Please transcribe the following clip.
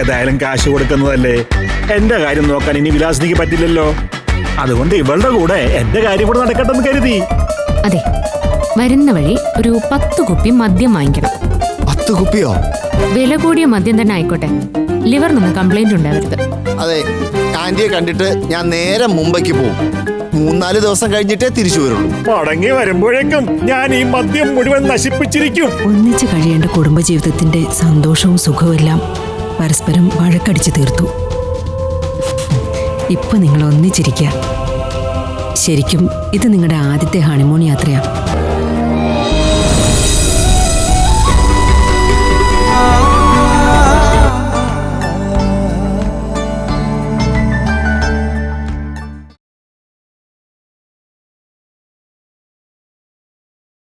ഏതായാലും കാശ് കൊടുക്കുന്നതല്ലേ? എന്റെ കാര്യം നോക്കാൻ ഇനി വിലാസിനിക്ക് പറ്റില്ലല്ലോ. അതുകൊണ്ട് ഇവളുടെ കൂടെ എന്റെ കാര്യം കൂടെ നടക്കട്ടെന്ന് കരുതി. അതെ വരുന്ന വഴി ഒരു പത്ത് കുപ്പി മദ്യം വാങ്ങിക്കണം. പത്ത് കുപ്പിയോ? വില കൂടിയ മദ്യം തന്നെ ആയിക്കോട്ടെ. ലിവറിനൊന്നും കംപ്ലൈന്റ് ഉണ്ടാവരുത്. അതെ ആന്റിയെ കണ്ടിട്ട് ഞാൻ നേരെ മുംബൈക്ക് പോകും മൂന്നാൽ ദിവസം കഴിഞ്ഞിട്ടേ തിരിച്ചു വരുള്ളൂ. മടങ്ങി വരുമ്പോഴേക്കും ഞാൻ ഈ മദ്യം മുഴുവൻ നശിപ്പിച്ചിരിക്കും. ഒന്നിച്ചു കഴിയേണ്ട കുടുംബജീവിതത്തിന്റെ സന്തോഷവും സുഖവും എല്ലാം പരസ്പരം വഴക്കടിച്ചു തീർത്തു. ഇപ്പൊ നിങ്ങൾ ഒന്നിച്ചിരിക്കുക ശരിക്കും ഇത് നിങ്ങളുടെ ആദ്യത്തെ ഹണിമൂൺ യാത്രയാ.